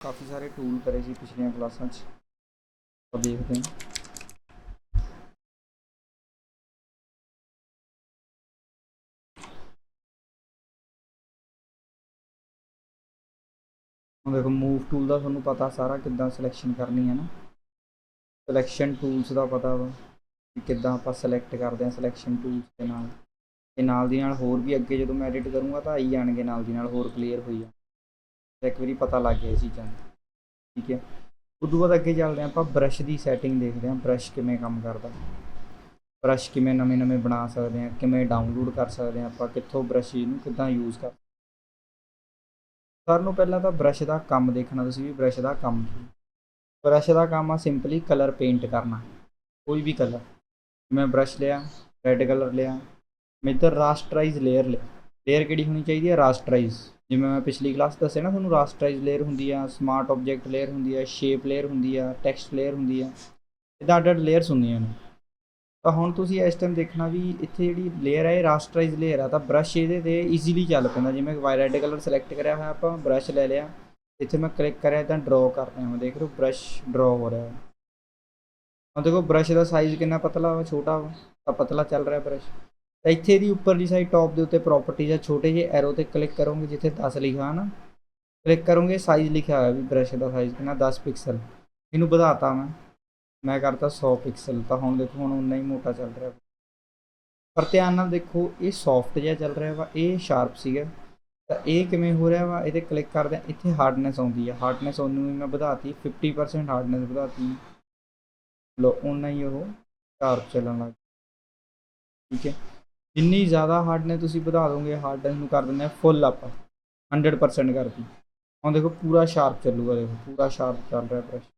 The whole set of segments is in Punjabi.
ਕਾਫੀ ਸਾਰੇ ਟੂਲ ਕਰੇ ਸੀ ਪਿਛਲੀਆਂ ਕਲਾਸਾਂ 'ਚ। ਆਪਾਂ ਦੇਖਦੇ ਹਾਂ। ਹੁਣ ਦੇਖੋ ਮੂਵ ਟੂਲ ਦਾ ਤੁਹਾਨੂੰ ਪਤਾ ਸਾਰਾ ਕਿੱਦਾਂ ਸਿਲੈਕਸ਼ਨ ਕਰਨੀ ਹੈ ਨਾ। ਸਿਲੈਕਸ਼ਨ ਟੂਲਸ ਦਾ ਪਤਾ ਵਾ ਕਿ ਕਿੱਦਾਂ ਆਪਾਂ ਸਿਲੈਕਟ ਕਰਦੇ ਹਾਂ ਸਿਲੈਕਸ਼ਨ ਟੂਲਸ ਦੇ ਨਾਲ। ਤੇ ਨਾਲ ਦੀ ਨਾਲ ਹੋਰ ਵੀ ਅੱਗੇ ਜਦੋਂ ਮੈਂ ਐਡਿਟ ਕਰੂੰਗਾ ਤਾਂ ਆਈ ਜਾਣਗੇ ਨਾਲ ਦੀ ਨਾਲ ਹੋਰ ਕਲੀਅਰ ਹੋਈ ਜਾ ਇੱਕ ਵਾਰੀ ਪਤਾ ਲੱਗ ਗਿਆ ਇਹ ਚੀਜ਼ਾਂ ਦਾ। ਠੀਕ ਹੈ। ਉਦੋਂ ਬਾਅਦ ਅੱਗੇ ਚੱਲਦੇ ਹਾਂ ਆਪਾਂ ਬ੍ਰਸ਼ ਦੀ ਸੈਟਿੰਗ ਦੇਖਦੇ ਹਾਂ। ਬ੍ਰਸ਼ ਕਿਵੇਂ ਕੰਮ ਕਰਦਾ। ਬ੍ਰਸ਼ ਕਿਵੇਂ ਨਵੇਂ ਨਵੇਂ ਬਣਾ ਸਕਦੇ ਹਾਂ, ਕਿਵੇਂ ਡਾਊਨਲੋਡ ਕਰ ਸਕਦੇ ਹਾਂ ਆਪਾਂ, ਕਿੱਥੋਂ ਬ੍ਰਸ਼ ਨੂੰ ਕਿੱਦਾਂ ਯੂਜ਼ ਕਰ ਸਾਰਿਆਂ ਨੂੰ ਪਹਿਲਾਂ ਤਾਂ ਬ੍ਰਸ਼ ਦਾ ਕੰਮ ਦੇਖਣਾ, ਤੁਸੀਂ ਵੀ ਬ੍ਰਸ਼ ਦਾ ਕੰਮ ਕੀ ਬ੍ਰਸ਼ ਦਾ ਕੰਮ ਆ ਸਿੰਪਲੀ ਕਲਰ ਪੇਂਟ ਕਰਨਾ। ਕੋਈ ਵੀ ਕਲਰ ਮੈਂ ਬ੍ਰਸ਼ ਲਿਆ ਰੈੱਡ ਕਲਰ ਲਿਆ, ਮੈਂ ਇੱਧਰ ਰਾਸਟਰਾਈਜ਼ ਲੇਅਰ ਲਿਆ। ਲੇਅਰ ਕਿਹੜੀ ਹੋਣੀ ਚਾਹੀਦੀ ਹੈ? ਰਾਸਟਰਾਈਜ਼ ਜਿਵੇਂ ਮੈਂ ਪਿਛਲੀ ਕਲਾਸ ਦੱਸਿਆ ਨਾ ਤੁਹਾਨੂੰ ਰਾਸਟਰਾਈਜ਼ ਲੇਅਰ ਹੁੰਦੀ ਆ ਸਮਾਰਟ ਆਬਜੈਕਟ ਲੇਅਰ ਹੁੰਦੀ ਆ ਸ਼ੇਪ ਲੇਅਰ ਹੁੰਦੀ ਆ ਟੈਕਸਟ ਲੇਅਰ ਹੁੰਦੀ ਆ ਇਦਾਂ ਅੱਡ ਅੱਡ ਲੇਅਰਸ ਹੁੰਦੀਆਂ ਨੇ। ਤਾਂ ਹੁਣ ਤੁਸੀਂ ਇਸ ਟਾਈਮ ਦੇਖਣਾ ਵੀ ਇੱਥੇ ਜਿਹੜੀ ਲੇਅਰ ਹੈ ਇਹ ਰਾਸਟਰਾਈਜ਼ ਲੇਅਰ ਆ, ਤਾਂ ਬ੍ਰਸ਼ ਇਹਦੇ ਤੇ ਈਜ਼ੀਲੀ ਚੱਲ ਪੈਂਦਾ। ਜਿਵੇਂ ਵਾਈ ਰੈੱਡ ਕਲਰ ਸਿਲੈਕਟ ਕਰਿਆ ਹੋਇਆ, ਆਪਾਂ ਬ੍ਰਸ਼ ਲੈ ਲਿਆ। ਇੱਥੇ ਮੈਂ ਕਲਿੱਕ ਕਰਿਆ ਤਾਂ ਡਰਾਅ ਕਰ ਰਿਹਾ ਹਾਂ ਦੇਖ ਰਹੇ ਹੋ ਬ੍ਰਸ਼ ਡਰਾਅ ਹੋ ਰਿਹਾ। ਹੈ ਹੁਣ ਦੇਖੋ ਬ੍ਰਸ਼ ਦਾ ਸਾਈਜ਼ ਕਿੰਨਾ ਪਤਲਾ ਵਾ, ਛੋਟਾ ਵਾ, ਤਾਂ ਪਤਲਾ ਚੱਲ ਰਿਹਾ ਬ੍ਰਸ਼ ਤਾਂ ਇੱਥੇ ਦੀ ਉੱਪਰਲੀ ਸਾਈਡ ਟੌਪ ਦੇ ਉੱਤੇ ਪ੍ਰੋਪਰਟੀਜ਼ ਆ, ਛੋਟੇ ਜਿਹੇ ਐਰੋ ਤੇ ਕਲਿੱਕ ਕਰੋਗੇ ਜਿੱਥੇ 10 ਲਿਖਿਆ ਨਾ ਕਲਿੱਕ ਕਰੋਗੇ ਸਾਈਜ਼ ਲਿਖਿਆ ਹੋਇਆ ਵੀ ਬ੍ਰਸ਼ ਦਾ ਸਾਈਜ਼ ਕਿੰਨਾ 10 ਪਿਕਸਲ ਇਹਨੂੰ ਵਧਾਤਾ ਮੈਂ। ਮੈਂ ਕਰਤਾ 100 ਪਿਕਸਲ ਤਾਂ ਹੁਣ ਦੇਖੋ, ਹੁਣ ਉਨਾ ਹੀ ਮੋਟਾ ਚੱਲ ਰਿਹਾ। ਪਰ ਧਿਆਨ ਨਾਲ ਦੇਖੋ, ਇਹ ਸੌਫਟ ਜਿਹਾ ਚੱਲ ਰਿਹਾ ਵਾ, ਇਹ ਸ਼ਾਰਪ ਸੀਗਾ। ਤਾਂ ਇਹ ਕਿਵੇਂ ਹੋ ਰਿਹਾ ਵਾ, ਇਹਦੇ ਕਲਿੱਕ ਕਰਦੇ ਆ ਇੱਥੇ ਹਾਰਡਨੈਸ ਆਉਂਦੀ ਆ। ਹਾਰਡਨੈਸ ਉਹਨੂੰ ਵੀ ਮੈਂ ਵਧਾਤੀ 50% ਹਾਰਡਨੈਸ ਵਧਾਤੀ। ਲੋ ਉਨਾ ਹੀ ਉਹ ਸ਼ਾਰਪ ਚੱਲਣ ਲੱਗ ਗਿਆ। ਠੀਕ ਹੈ। ਜਿੰਨੀ ਜ਼ਿਆਦਾ ਹਾਰਡਨੈਸ ਤੁਸੀਂ ਵਧਾ ਦੋਗੇ ਹਾਰਡਨੈਸ ਨੂੰ ਕਰ ਦਿੰਦੇ ਆ ਫੁੱਲ ਆਪਾਂ 100% ਕਰਤੀ ਹੁਣ ਦੇਖੋ ਪੂਰਾ ਸ਼ਾਰਪ ਚੱਲੂਗਾ, ਦੇਖੋ ਪੂਰਾ ਸ਼ਾਰਪ ਚੱਲ ਰਿਹਾ ਬ੍ਰਸ਼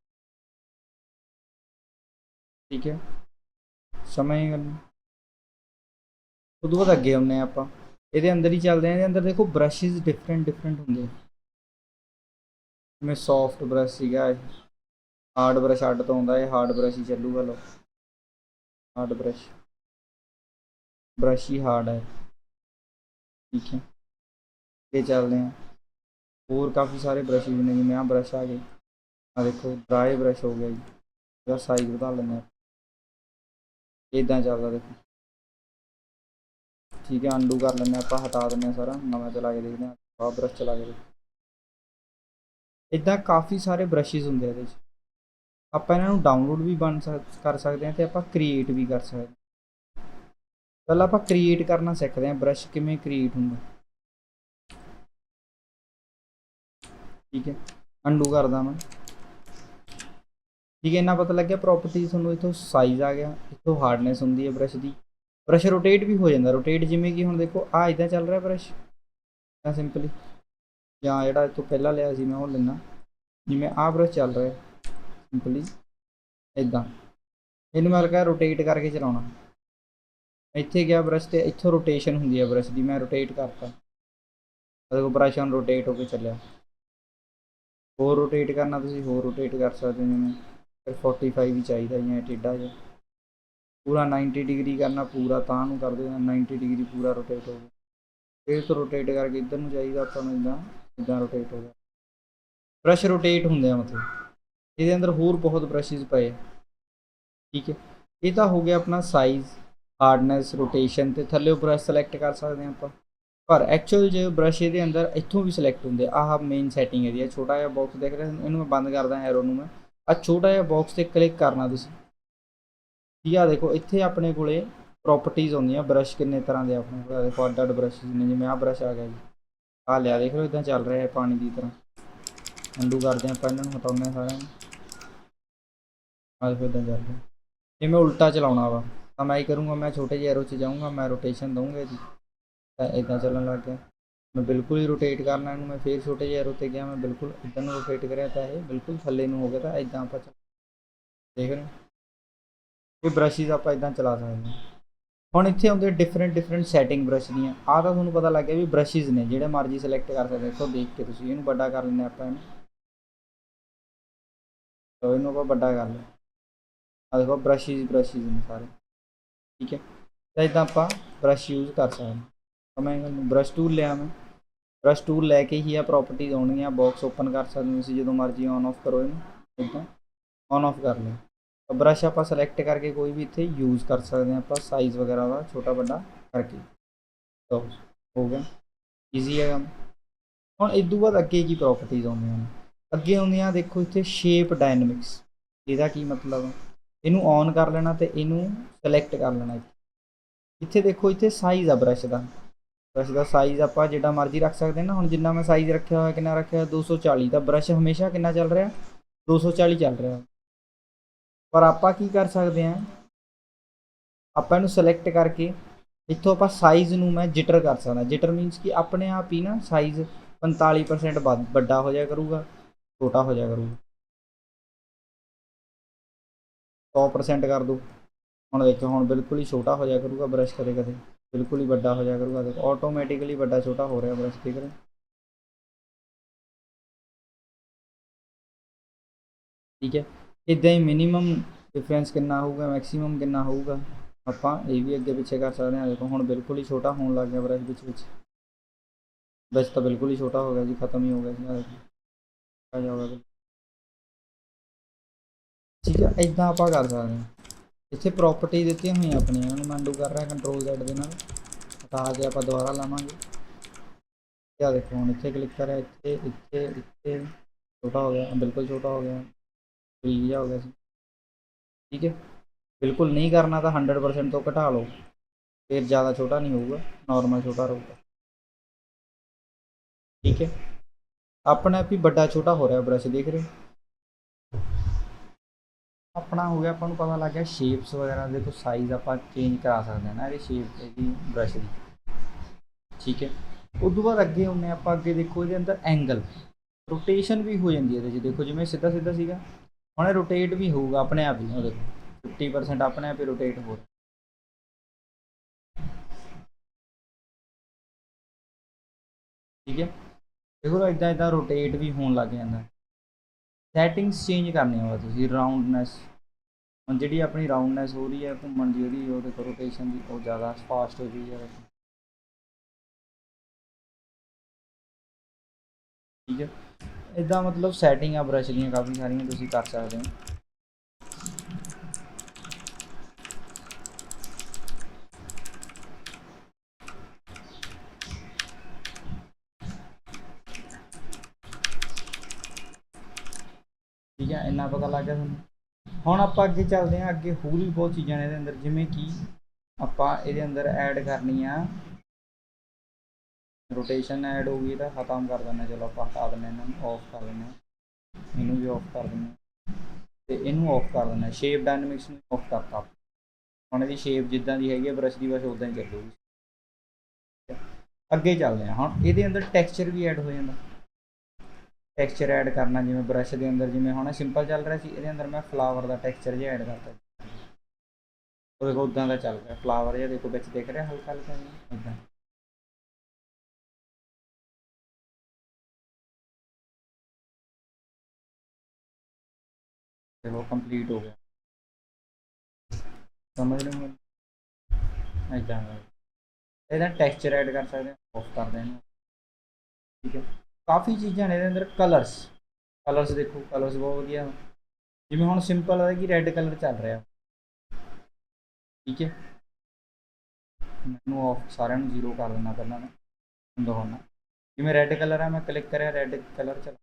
ਠੀਕ ਹੈ? ਸਮਝ ਗੱਲ। ਉਦੋਂ ਬਾਅਦ ਅੱਗੇ ਆਉਂਦੇ ਹਾਂ ਆਪਾਂ। ਇਹਦੇ ਅੰਦਰ ਹੀ ਚੱਲਦੇ ਹਾਂ, ਇਹਦੇ ਅੰਦਰ ਦੇਖੋ ਬ੍ਰਸ਼ਿਸ ਡਿਫਰੈਂਟ ਡਿਫਰੈਂਟ ਹੁੰਦੇ ਆ। ਜਿਵੇਂ ਸੌਫਟ ਬ੍ਰਸ਼ ਸੀਗਾ ਇਹ। ਹਾਰਡ ਬ੍ਰਸ਼ ਅੱਡ ਤੋਂ ਆਉਂਦਾ, ਇਹ ਹਾਰਡ ਬ੍ਰਸ਼ ਹੀ ਚੱਲੂਗਾ ਲੋ ਹਾਰਡ ਬ੍ਰਸ਼ ਬ੍ਰਸ਼ ਹੀ ਹਾਰਡ ਹੈ। ਠੀਕ ਹੈ। ਇਹ ਚੱਲਦੇ ਹਾਂ। ਹੋਰ ਕਾਫੀ ਸਾਰੇ ਬ੍ਰਸ਼ਿਸ ਨੇ ਜਿਵੇਂ ਆਹ ਬ੍ਰਸ਼ ਆ ਗਏ ਆ ਦੇਖੋ ਡਰਾਈ ਬ੍ਰਸ਼ ਹੋ ਗਿਆ ਜੀ। ਇਹਦਾ ਸਾਈਜ਼ ਵਧਾ ਲੈਂਦੇ ਹਾਂ। ਇਦਾਂ ਚੱਲਦਾ ਦੇਖੋ। ਠੀਕ ਹੈ ਅਨਡੂ ਕਰ ਲੈਂਦੇ ਹਾਂ। ਆਪਾਂ ਹਟਾ ਦਿੰਦੇ ਹਾਂ ਸਾਰਾ। ਨਵਾਂ ਚਲਾ ਕੇ ਦੇਖਦੇ ਹਾਂ। ਆਹ ਬ੍ਰਸ਼ ਚਲਾ ਕੇ ਦੇਖੋ। ਇਦਾਂ ਕਾਫੀ ਸਾਰੇ ਬ੍ਰਸ਼ਿਸ ਹੁੰਦੇ ਆ ਇਹਦੇ 'ਚ। ਆਪਾਂ ਇਹਨਾਂ ਨੂੰ ਡਾਊਨਲੋਡ ਵੀ ਬਣ ਸਕ, ਕਰ ਸਕਦੇ ਹਾਂ ਤੇ ਆਪਾਂ ਕ੍ਰੀਏਟ ਵੀ ਕਰ ਸਕਦੇ ਪਹਿਲਾਂ ਆਪਾਂ ਕ੍ਰੀਏਟ ਕਰਨਾ ਸਿੱਖਦੇ ਹਾਂ ਬ੍ਰਸ਼ ਕਿਵੇਂ ਕ੍ਰੀਏਟ ਹੁੰਦਾ। ਠੀਕ ਹੈ ਅੰਡੂ ਕਰਦਾ ਮੈਂ। ਠੀਕ ਹੈ, ਇੰਨਾ ਪਤਾ ਲੱਗਿਆ ਪ੍ਰਾਪਰਟੀ ਤੁਹਾਨੂੰ ਇੱਥੋਂ ਸਾਈਜ਼ ਆ ਗਿਆ, ਇੱਥੋਂ ਹਾਰਡਨੈਸ ਹੁੰਦੀ ਹੈ ਬ੍ਰਸ਼ ਦੀ। ਬ੍ਰਸ਼ ਰੋਟੇਟ ਵੀ ਹੋ ਜਾਂਦਾ ਰੋਟੇਟ ਜਿਵੇਂ ਕਿ ਹੁਣ ਦੇਖੋ ਆ ਇਦਾਂ ਚੱਲ ਰਿਹਾ ਬ੍ਰਸ਼ ਤਾਂ ਸਿੰਪਲੀ ਜਾਂ ਜਿਹੜਾ ਇੱਥੋਂ ਪਹਿਲਾਂ ਲਿਆ ਸੀ, ਮੈਂ ਉਹ ਲੈਣਾ ਜਿਵੇਂ ਆ ਬ੍ਰਸ਼ ਚੱਲ ਰਿਹਾ ਸਿੰਪਲੀ ਇਦਾਂ ਇਹਨੂੰ ਮੈਂ ਲਗਾ ਰੋਟੇਟ ਕਰਕੇ ਚਲਾਉਣਾ। ਇੱਥੇ ਗਿਆ ਬ੍ਰਸ਼ ਤੇ ਇੱਥੋਂ ਰੋਟੇਸ਼ਨ ਹੁੰਦੀ ਹੈ ਬ੍ਰਸ਼ ਦੀ, ਮੈਂ ਰੋਟੇਟ ਕਰਤਾ। ਦੇਖੋ ਬ੍ਰਸ਼ ਹੁਣ ਰੋਟੇਟ ਹੋ ਕੇ ਚੱਲਿਆ। ਹੋਰ ਰੋਟੇਟ ਕਰਨਾ ਤੁਸੀਂ, ਹੋਰ ਰੋਟੇਟ ਕਰ ਸਕਦੇ ਹੋ ਜਿਵੇਂ। ਫਿਰ 45 ਵੀ ਚਾਹੀਦਾ ਜਾਂ ਟੇਢਾ ਜਿਹਾ। ਪੂਰਾ 90 ਡਿਗਰੀ ਕਰਨਾ ਪੂਰਾ, ਤਾਂ ਨੂੰ ਕਰਦੇ ਦੇਣਾ 90 ਡਿਗਰੀ ਪੂਰਾ ਰੋਟੇਟ ਹੋ ਗਿਆ। ਫਿਰ ਤੋਂ ਰੋਟੇਟ ਕਰਕੇ ਇੱਧਰ ਨੂੰ ਚਾਹੀਦਾ ਆਪਾਂ ਨੂੰ ਇਦਾਂ ਇਦਾਂ ਰੋਟੇਟ ਹੋ ਗਿਆ। ਬ੍ਰਸ਼ ਰੋਟੇਟ ਹੁੰਦੇ ਆ ਮਤਲਬ। ਇਹਦੇ ਅੰਦਰ ਹੋਰ ਬਹੁਤ ਬ੍ਰਸ਼ਿਸ ਪਏ ਠੀਕ ਹੈ। ਇਹ ਤਾਂ ਹੋ ਗਿਆ ਆਪਣਾ ਸਾਈਜ਼ ਹਾਰਡਨੈਸ ਰੋਟੇਸ਼ਨ ਤੇ ਥੱਲੇ ਬ੍ਰਸ਼ ਸਿਲੈਕਟ ਕਰ ਸਕਦੇ ਹਾਂ ਆਪਾਂ। ਪਰ ਐਕਚੁਅਲ ਜੇ ਬ੍ਰਸ਼ ਇਹਦੇ ਅੰਦਰ ਇੱਥੋਂ ਵੀ ਸਿਲੈਕਟ ਹੁੰਦੇ ਆਹ ਮੇਨ ਸੈਟਿੰਗ ਇਹਦੀ ਆ, ਛੋਟਾ ਜਿਹਾ ਬਾਕਸ ਦੇਖ ਰਹੇ ਇਹਨੂੰ ਮੈਂ ਬੰਦ ਕਰਦਾ ਐਰੋ ਨੂੰ ਮੈਂ। ਆ ਛੋਟਾ ਜਿਹਾ ਬਾਕਸ ਤੇ ਕਲਿੱਕ ਕਰਨਾ ਤੁਸੀਂ। ਠੀਕ ਆ ਦੇਖੋ, ਇੱਥੇ ਆਪਣੇ ਕੋਲੇ ਪ੍ਰਾਪਰਟੀਆਂ ਹੁੰਦੀਆਂ ਬ੍ਰਸ਼ ਕਿੰਨੇ ਤਰ੍ਹਾਂ ਦੇ ਆਪਣੇ ਕੋਲ ਦੇਖੋ ਅੱਡ ਅੱਡ ਬ੍ਰਸ਼ਸ ਨੇ ਜਿਵੇਂ ਆ ਬ੍ਰਸ਼ ਆ ਗਿਆ ਜੀ। ਆ ਲਿਆ, ਦੇਖ ਲਓ ਇਦਾਂ ਚੱਲ ਰਿਹਾ ਹੈ ਪਾਣੀ ਦੀ ਤਰ੍ਹਾਂ। ਅੰਡੂ ਕਰਦੇ ਆਪਾਂ ਇਹਨਾਂ ਨੂੰ, ਹਟਾਉਂਦੇ ਹਾਂ ਸਾਰਿਆਂ ਨੂੰ। ਆ ਦੇਖੋ ਇਦਾਂ ਚੱਲ ਰਿਹਾ। ਜੇ ਉਲਟਾ ਚਲਾਉਣਾ ਵਾ। ਤਾਂ ਮੈਂ ਇਹ ਕਰੂੰਗਾ, ਮੈਂ ਛੋਟੇ ਜਿਹੇ ਐਰੋ 'ਚ ਜਾਊਂਗਾ, ਮੈਂ ਰੋਟੇਸ਼ਨ ਦਊਂਗਾ ਇਹਦੀ। ਤਾਂ ਇਦਾਂ ਚੱਲਣ ਲੱਗ ਗਿਆ। ਮੈਂ ਬਿਲਕੁਲ ਹੀ ਰੋਟੇਟ ਕਰਨਾ ਇਹਨੂੰ, ਮੈਂ ਫੇਰ ਛੋਟੇ ਜਿਹੇ ਐਰੋ ਤੇ ਗਿਆ, ਮੈਂ ਬਿਲਕੁਲ ਇਦਾਂ ਨੂੰ ਰੋਟੇਟ ਕਰਿਆ ਤਾਂ ਇਹ ਬਿਲਕੁਲ ਥੱਲੇ ਨੂੰ ਹੋ ਗਿਆ ਤਾਂ ਇਦਾਂ ਆਪਾਂ ਚੱਲ ਦੇਖ ਰਹੇ ਹੋ। ਇਹ ਬ੍ਰਸ਼ਿਸ ਆਪਾਂ ਇਦਾਂ ਚਲਾ ਸਕਦੇ ਹਾਂ। ਹੁਣ ਇੱਥੇ ਆਉਂਦੇ ਡਿਫਰੈਂਟ ਡਿਫਰੈਂਟ ਸੈਟਿੰਗ ਬ੍ਰਸ਼ ਦੀਆਂ। ਆਹ ਤਾਂ ਤੁਹਾਨੂੰ ਪਤਾ ਲੱਗ ਗਿਆ ਵੀ ਬ੍ਰਸ਼ਿਸ ਨੇ, ਜਿਹੜੇ ਮਰਜ਼ੀ ਸਿਲੈਕਟ ਕਰ ਸਕਦੇ ਹੋ। ਇੱਥੋਂ ਦੇਖ ਕੇ ਤੁਸੀਂ, ਇਹਨੂੰ ਵੱਡਾ ਕਰ ਲੈਂਦੇ ਆਪਾਂ ਇਹਨੂੰ। ਤਾਂ ਇਹਨੂੰ ਆਪਾਂ ਵੱਡਾ ਕਰ ਲਿਆ। ਆ ਦੇਖੋ ਬ੍ਰਸ਼ਿਸ ਬ੍ਰਸ਼ਿਸ ਨੇ ਸਾਰੇ। ਠੀਕ ਹੈ? ਤਾਂ ਇਦਾਂ ਆਪਾਂ ਬ੍ਰਸ਼ ਯੂਜ਼ ਕਰ ਸਕਦੇ ਹਾਂ। ਮੈਂ ਬ੍ਰਸ਼ ਟੂਲ ਲਿਆ ਮੈਂ। ਬ੍ਰਸ਼ ਟੂਲ ਲੈ ਕੇ ਹੀ ਆ ਪ੍ਰੋਪਰਟੀਜ਼ ਆਉਣਗੀਆਂ ਬਾਕਸ ਓਪਨ ਕਰ ਸਕਦੇ ਤੁਸੀਂ ਜਦੋਂ ਮਰਜ਼ੀ ਔਨ ਆਫ ਕਰੋ ਇਹਨੂੰ ਇਦਾਂ ਔਨ ਆਫ ਕਰ ਲਿਓ ਤਾਂ ਬ੍ਰਸ਼ ਆਪਾਂ ਸਿਲੈਕਟ ਕਰਕੇ ਕੋਈ ਵੀ ਇੱਥੇ ਯੂਜ਼ ਕਰ ਸਕਦੇ ਹਾਂ ਆਪਾਂ ਸਾਈਜ਼ ਵਗੈਰਾ ਦਾ, ਛੋਟਾ ਵੱਡਾ ਕਰਕੇ। ਤਾਂ ਹੋ ਗਿਆ। ਈਜ਼ੀ ਹੈ ਕੰਮ। ਹੁਣ ਇਸ ਤੋਂ ਬਾਅਦ ਅੱਗੇ ਕੀ ਪ੍ਰੋਪਰਟੀਜ਼ ਆਉਂਦੀਆਂ ਨੇ? ਅੱਗੇ ਆਉਂਦੀਆਂ ਦੇਖੋ ਇੱਥੇ ਸ਼ੇਪ ਡਾਇਨਾਮਿਕਸ ਇਹਦਾ ਕੀ ਮਤਲਬ ਹੈ ਇਹਨੂੰ ਔਨ ਕਰ ਲੈਣਾ ਤੇ ਇਹਨੂੰ ਸਿਲੈਕਟ ਕਰ ਲੈਣਾ ਇੱਥੇ। ਦੇਖੋ, ਇੱਥੇ ਸਾਈਜ਼ ਆ ਬ੍ਰਸ਼ ਦਾ। ਬ੍ਰਸ਼ ਦਾ ਸਾਈਜ਼ ਆਪਾਂ ਜਿਹੜਾ ਮਰਜ਼ੀ ਰੱਖ ਸਕਦੇ ਨਾ। ਹੁਣ ਜਿੰਨਾ ਮੈਂ ਸਾਈਜ਼ ਰੱਖਿਆ ਹੋਇਆ, ਕਿੰਨਾ ਰੱਖਿਆ 240 ਦਾ ਬ੍ਰਸ਼ ਹਮੇਸ਼ਾ ਕਿੰਨਾ ਚੱਲ ਰਿਹਾ? 240 ਚੱਲ ਰਿਹਾ। ਪਰ ਆਪਾਂ ਕੀ ਕਰ ਸਕਦੇ ਹਾਂ? ਆਪਾਂ ਇਹਨੂੰ ਸਿਲੈਕਟ ਕਰਕੇ ਇੱਥੋਂ ਆਪਾਂ ਸਾਈਜ਼ ਨੂੰ ਮੈਂ ਜਿਟਰ ਕਰ ਸਕਦਾ। ਜਿਟਰ ਮੀਨਸ ਕਿ ਆਪਣੇ ਆਪ ਹੀ ਨਾ ਸਾਈਜ਼ 45% ਵੱਧ- ਵੱਡਾ ਹੋ ਜਾਇਆ ਕਰੂਗਾ, ਛੋਟਾ ਹੋ ਜਾਇਆ ਕਰੂਗਾ। 100% ਕਰ ਦੋ ਹੁਣ ਦੇਖੋ ਹੁਣ ਬਿਲਕੁਲ ਹੀ ਛੋਟਾ ਹੋ ਜਾਇਆ ਕਰੂਗਾ ਬ੍ਰਸ਼ ਕਦੇ ਕਦੇ। ਬਿਲਕੁਲ ਹੀ ਵੱਡਾ ਹੋ ਜਾਇਆ ਕਰੂਗਾ। ਦੇਖੋ ਆਟੋਮੈਟਿਕਲੀ ਵੱਡਾ ਛੋਟਾ ਹੋ ਰਿਹਾ ਬ੍ਰਸ਼ ਦੇਖ ਰਹੇ ਠੀਕ ਹੈ? ਇਦਾਂ ਹੀ ਮਿਨੀਮਮ ਡਿਫਰੈਂਸ ਕਿੰਨਾ ਹੋਊਗਾ ਮੈਕਸਿਮਮ ਕਿੰਨਾ ਹੋਊਗਾ, ਆਪਾਂ ਇਹ ਵੀ ਅੱਗੇ ਪਿੱਛੇ ਕਰ ਸਕਦੇ ਹਾਂ। ਦੇਖੋ, ਹੁਣ ਬਿਲਕੁਲ ਹੀ ਛੋਟਾ ਹੋਣ ਲੱਗ ਗਿਆ ਬ੍ਰਸ਼ ਵਿੱਚ ਵਿੱਚ। ਬ੍ਰਸ਼ ਤਾਂ ਬਿਲਕੁਲ ਹੀ ਛੋਟਾ ਹੋ ਗਿਆ ਜੀ, ਖਤਮ ਹੀ ਹੋ ਗਿਆ ਜੀ। ਆ ਜਾਊਗਾ। ਠੀਕ ਹੈ ਇਦਾਂ ਆਪਾਂ ਕਰ ਸਕਦੇ ਹਾਂ। ਇੱਥੇ ਪ੍ਰਾਪਰਟੀ ਦਿੱਤੀਆਂ ਹੋਈਆਂ ਆਪਣੀਆਂ, ਉਹਨੂੰ ਮੈਂ ਅਨਡੂ ਕਰ ਰਿਹਾ ਕੰਟਰੋਲ Z ਦੇ ਨਾਲ। ਹਟਾ ਕੇ ਆਪਾਂ ਦੁਬਾਰਾ ਲਾਵਾਂਗੇ। ਕਿਆ ਦੇਖੋ, ਹੁਣ ਇੱਥੇ ਕਲਿੱਕ ਕਰਿਆ, ਇੱਥੇ ਇੱਥੇ ਇੱਥੇ। ਛੋਟਾ ਹੋ ਗਿਆ, ਬਿਲਕੁਲ ਛੋਟਾ ਹੋ ਗਿਆ। ਠੀਕ ਹੋ ਗਿਆ ਸੀ। ਠੀਕ ਹੈ, ਬਿਲਕੁਲ ਨਹੀਂ ਕਰਨਾ ਤਾਂ 100% ਤੋਂ ਘਟਾ ਲਓ। ਫਿਰ ਜ਼ਿਆਦਾ ਛੋਟਾ ਨਹੀਂ ਹੋਊਗਾ ਨਾਰਮਲ ਛੋਟਾ ਰਹੂਗਾ। ਠੀਕ ਹੈ, ਆਪਣੇ ਆਪ ਹੀ ਵੱਡਾ ਛੋਟਾ ਹੋ ਰਿਹਾ ਬ੍ਰਸ਼ ਦੇਖ ਰਹੇ ਹੋ? ਆਪਣਾ ਹੋ ਗਿਆ, ਆਪਾਂ ਨੂੰ ਪਤਾ ਲੱਗ ਗਿਆ ਸ਼ੇਪਸ ਵਗੈਰਾ ਦੇਖੋ ਸਾਈਜ਼ ਆਪਾਂ ਚੇਂਜ ਕਰਾ ਸਕਦੇ ਹਾਂ ਨਾ ਇਹਦੀ ਸ਼ੇਪ ਇਹਦੀ ਬ੍ਰਸ਼ ਦੀ। ਠੀਕ ਹੈ? ਉਸ ਤੋਂ ਬਾਅਦ ਅੱਗੇ ਹੁੰਨੇ ਆਪਾਂ ਅੱਗੇ ਦੇਖੋ ਇਹਦੇ ਅੰਦਰ ਐਂਗਲ ਰੋਟੇਸ਼ਨ ਵੀ ਹੋ ਜਾਂਦੀ ਹੈ ਇਹਦੇ 'ਚ, ਦੇਖੋ ਜਿਵੇਂ ਸਿੱਧਾ ਸਿੱਧਾ ਸੀਗਾ। ਹੁਣ ਇਹ ਰੋਟੇਟ ਵੀ ਹੋਊਗਾ ਆਪਣੇ ਆਪ ਹੀ ਉਹ ਦੇਖੋ। 50% ਆਪਣੇ ਆਪ ਹੀ ਰੋਟੇਟ ਹੋ ਰਿਹਾ। ਠੀਕ ਹੈ? ਦੇਖੋ ਇਦਾਂ ਇਦਾਂ ਰੋਟੇਟ ਵੀ ਹੋਣ ਲੱਗ ਜਾਂਦਾ। ਸੈਟਿੰਗਸ ਚੇਂਜ ਕਰਨੀਆਂ ਹੋਵੇ ਤੁਸੀਂ ਰਾਉਂਡਨੈਸ ਹੁਣ ਜਿਹੜੀ ਆਪਣੀ ਰਾਉਂਡਨੈਸ ਹੋ ਰਹੀ ਹੈ, ਘੁੰਮਣ ਦੀ ਉਹਦੀ ਉਹਦੇ ਰੋਟੇਸ਼ਨ ਦੀ, ਉਹ ਜ਼ਿਆਦਾ ਫਾਸਟ ਹੋ ਰਹੀ ਹੈ। ਠੀਕ ਹੈ। ਇਦਾਂ ਮਤਲਬ ਸੈਟਿੰਗ ਆ ਬ੍ਰਸ਼ ਦੀਆਂ ਕਾਫੀ ਸਾਰੀਆਂ, ਤੁਸੀਂ ਕਰ ਸਕਦੇ ਹੋ ਠੀਕ ਹੈ ਇੰਨਾ ਪਤਾ ਲੱਗ ਗਿਆ ਤੁਹਾਨੂੰ ਹੁਣ ਆਪਾਂ ਅੱਗੇ ਚੱਲਦੇ ਹਾਂ, ਅੱਗੇ ਹੋਰ ਵੀ ਬਹੁਤ ਚੀਜ਼ਾਂ ਨੇ ਇਹਦੇ ਅੰਦਰ, ਜਿਵੇਂ ਕਿ ਆਪਾਂ ਇਹਦੇ ਅੰਦਰ ਐਡ ਕਰਨੀ ਆ। ਰੋਟੇਸ਼ਨ ਐਡ ਹੋ ਗਈ ਤਾਂ ਖਤਮ ਕਰ ਦਿੰਦੇ ਹਾਂ। ਚਲੋ ਆਪਾਂ ਹਟਾ ਦਿੰਦੇ ਹਾਂ ਇਹਨਾਂ ਨੂੰ ਆਫ ਕਰ ਦਿੰਦੇ ਹਾਂ। ਇਹਨੂੰ ਵੀ ਆਫ ਕਰ ਦਿੰਦੇ ਹਾਂ। ਤੇ ਇਹਨੂੰ ਆਫ ਕਰ ਦਿੰਦੇ ਹਾਂ। ਸ਼ੇਪ ਡਾਇਨਾਮਿਕਸ ਨੂੰ ਆਫ ਕਰਤਾ ਹੁਣ ਇਹਦੀ ਸ਼ੇਪ ਜਿੱਦਾਂ ਦੀ ਹੈਗੀ ਹੈ ਬ੍ਰਸ਼ ਦੀ ਬਸ ਉਦਾਂ ਹੀ ਚੱਲੂਗੀ। ਅੱਗੇ ਚੱਲਦੇ ਹਾਂ। ਹੁਣ ਇਹਦੇ ਅੰਦਰ ਟੈਕਸਚਰ ਵੀ ਐਡ ਹੋ ਜਾਂਦਾ। ਟੈਕਸਚਰ ਐਡ ਕਰਨਾ, ਜਿਵੇਂ ਬ੍ਰਸ਼ ਦੇ ਅੰਦਰ ਜਿਵੇਂ ਹੁਣ ਸਿੰਪਲ ਚੱਲ ਰਿਹਾ ਸੀ, ਇਹਦੇ ਅੰਦਰ ਮੈਂ ਫਲਾਵਰ ਦਾ ਟੈਕਸਚਰ ਜਿਹਾ ਐਡ ਕਰਤਾ। ਉਹ ਦੇਖੋ ਉਦਾਂ ਦਾ ਚੱਲ ਰਿਹਾ ਫਲਾਵਰ ਜਿਹਾ ਦੇਖੋ ਵਿੱਚ ਦਿਖ ਰਿਹਾ ਹਲਕਾ ਹਲਕਾ ਉਦਾਂ ਦੇਖੋ ਕੰਪਲੀਟ ਹੋ ਗਿਆ। ਸਮਝ ਰਹੇ ਹੋ? ਇਦਾਂ ਇਹਦਾ ਟੈਕਸਚਰ ਐਡ ਕਰ ਸਕਦੇ ਹਾਂ ਆਫ ਕਰ ਦੇਣਾ। ਠੀਕ ਹੈ। ਕਾਫੀ ਚੀਜ਼ਾਂ ਨੇ ਇਹਦੇ ਅੰਦਰ ਕਲਰਸ ਕਲਰਸ ਦੇਖੋ ਕਲਰਸ ਬਹੁਤ ਵਧੀਆ ਜਿਵੇਂ ਹੁਣ ਸਿੰਪਲ ਹੈ ਕਿ ਰੈੱਡ ਕਲਰ ਚੱਲ ਰਿਹਾ। ਠੀਕ ਹੈ। ਮੈਨੂੰ ਆਫ ਸਾਰਿਆਂ ਨੂੰ ਜ਼ੀਰੋ ਕਰ ਦੇਣਾ ਪਹਿਲਾਂ ਮੈਂ। ਦਿਖਾਉਣਾ। ਜਿਵੇਂ ਰੈੱਡ ਕਲਰ ਆ, ਮੈਂ ਕਲਿੱਕ ਕਰਿਆ ਰੈੱਡ ਕਲਰ ਚੱਲ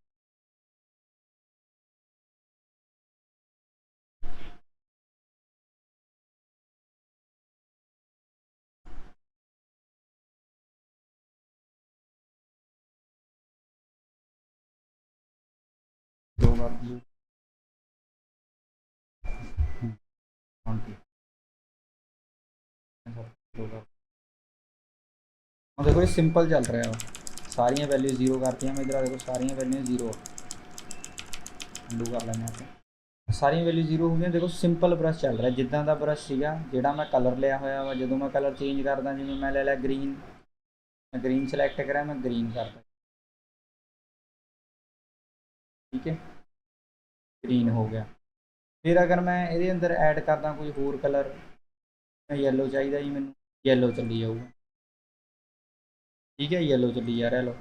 20 और देखो ये सिंपल चल रहा है सारियाँ वैल्यू जीरो करती हैं मैं इधर देखो सारियां वैल्यू जीरो अंडू कर लेंगे ਸਾਰੀਆਂ ਵੈਲਿਊ ਜ਼ੀਰੋ ਹੋ ਗਈਆਂ ਦੇਖੋ ਸਿੰਪਲ ਬ੍ਰਸ਼ ਚੱਲ ਰਿਹਾ। ਜਿੱਦਾਂ ਦਾ ਬ੍ਰਸ਼ ਸੀਗਾ, ਜਿਹੜਾ ਮੈਂ ਕਲਰ ਲਿਆ ਹੋਇਆ ਵਾ, ਜਦੋਂ ਮੈਂ ਕਲਰ ਚੇਂਜ ਕਰਦਾ, ਜਿਵੇਂ ਮੈਂ ਲੈ ਲਿਆ ਗ੍ਰੀਨ ਮੈਂ ਗ੍ਰੀਨ ਸਿਲੈਕਟ ਕਰਿਆ, ਮੈਂ ਗ੍ਰੀਨ ਕਰਦਾ ਠੀਕ ਹੈ? ਗ੍ਰੀਨ ਹੋ ਗਿਆ। ਫਿਰ ਅਗਰ ਮੈਂ ਇਹਦੇ ਅੰਦਰ ਐਡ ਕਰਦਾ ਕੋਈ ਹੋਰ ਕਲਰ ਯੈਲੋ ਚਾਹੀਦਾ ਜੀ ਮੈਨੂੰ ਯੈਲੋ ਚੱਲੀ ਜਾਊਗਾ। ਠੀਕ ਹੈ ਯੈਲੋ ਚੱਲੀ ਜਾ ਰਿਹਾ ਲੋ